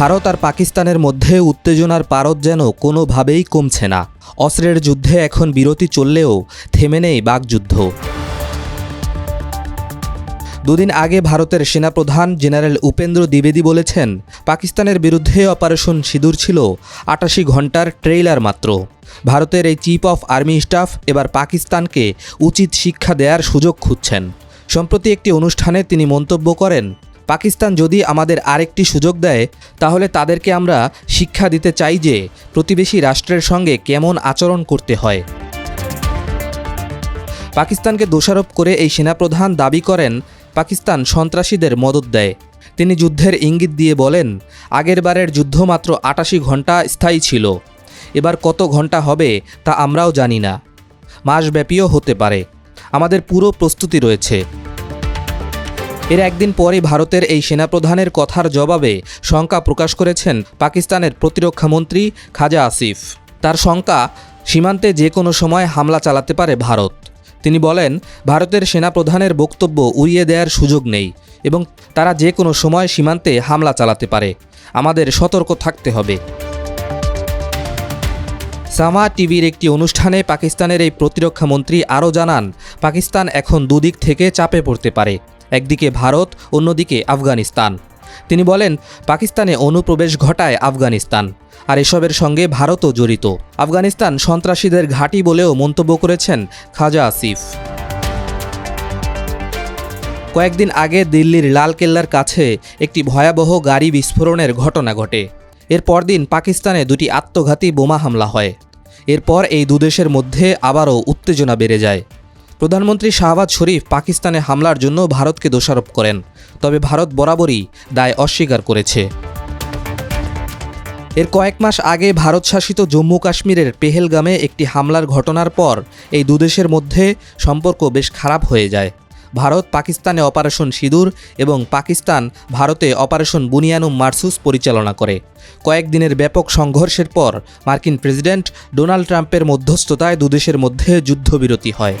ভারত আর পাকিস্তানের মধ্যে উত্তেজনার পারদ যেন কোনোভাবেই কমছে না। অস্ত্রের যুদ্ধে এখন বিরতি চললেও থেমে নেই বাগযুদ্ধ দুদিন আগে ভারতের সেনাপ্রধান জেনারেল উপেন্দ্র দ্বিবেদী বলেছেন, পাকিস্তানের বিরুদ্ধে অপারেশন সিঁদুর ছিল আটাশি ঘণ্টার ট্রেইলার মাত্র। ভারতের এই চিফ অফ আর্মি স্টাফ এবার পাকিস্তানকে উচিত শিক্ষা দেওয়ার সুযোগ খুঁজছেন। সম্প্রতি একটি অনুষ্ঠানে তিনি মন্তব্য করেন পাকিস্তান যদি আমাদের আরেকটি সুযোগ দেয়, তাহলে তাদেরকে আমরা শিক্ষা দিতে চাই যে প্রতিবেশী রাষ্ট্রের সঙ্গে কেমন আচরণ করতে হয়। পাকিস্তানকে দোষারোপ করে এই সেনাপ্রধান দাবি করেন, পাকিস্তান সন্ত্রাসীদের মদত দেয়। তিনি যুদ্ধের ইঙ্গিত দিয়ে বলেন আগেরবারের যুদ্ধ মাত্র আটাশি ঘণ্টা স্থায়ী ছিল। এবার কত ঘণ্টা হবে তা আমরাও জানি না। মাসব্যাপীও হতে পারে। আমাদের পুরো প্রস্তুতি রয়েছে। এর একদিন পরে ভারতের এই সেনাপ্রধানের কথার জবাবে শঙ্কা প্রকাশ করেছেন পাকিস্তানের প্রতিরক্ষামন্ত্রী খাজা আসিফ। তার শঙ্কা, সীমান্তে যে কোনো সময় হামলা চালাতে পারে ভারত। তিনি বলেন, ভারতের সেনাপ্রধানের বক্তব্য উড়িয়ে দেওয়ার সুযোগ নেই এবং তারা যে কোনো সময় সীমান্তে হামলা চালাতে পারে। আমাদের সতর্ক থাকতে হবে। সামা টিভির একটি অনুষ্ঠানে পাকিস্তানের এই প্রতিরক্ষামন্ত্রী আরও জানান, পাকিস্তান এখন দুদিক থেকে চাপে পড়তে পারে। একদিকে ভারত, অন্যদিকে আফগানিস্তান। তিনি বলেন, পাকিস্তানে অনুপ্রবেশ ঘটায় আফগানিস্তান, আর এসবের সঙ্গে ভারতও জড়িত। আফগানিস্তান সন্ত্রাসীদের ঘাঁটি বলেও মন্তব্য করেছেন খাজা আসিফ। কয়েকদিন আগে দিল্লির লালকেল্লার কাছে একটি ভয়াবহ গাড়ি বিস্ফোরণের ঘটনা ঘটে। এর পরদিন পাকিস্তানে দুটি আত্মঘাতী বোমা হামলা হয়। এরপর এই দুদেশের মধ্যে আবারও উত্তেজনা বেড়ে যায়। প্রধানমন্ত্রী শাহবাজ শরীফ পাকিস্তানে হামলার জন্য ভারতকে দোষারোপ করেন, তবে ভারত বরাবরই দায় অস্বীকার করেছে। এর কয়েক মাস আগে ভারত শাসিত জম্মু কাশ্মীরের পেহেলগামে একটি হামলার ঘটনার পর এই দুদেশের মধ্যে সম্পর্ক বেশ খারাপ হয়ে যায়। ভারত পাকিস্তানে অপারেশন সিঁদুর এবং পাকিস্তান ভারতে অপারেশন বুনিয়ানুম মার্সুস পরিচালনা করে। কয়েকদিনের ব্যাপক সংঘর্ষের পর মার্কিন প্রেসিডেন্ট ডোনাল্ড ট্রাম্পের মধ্যস্থতায় দুদেশের মধ্যে যুদ্ধবিরতি হয়।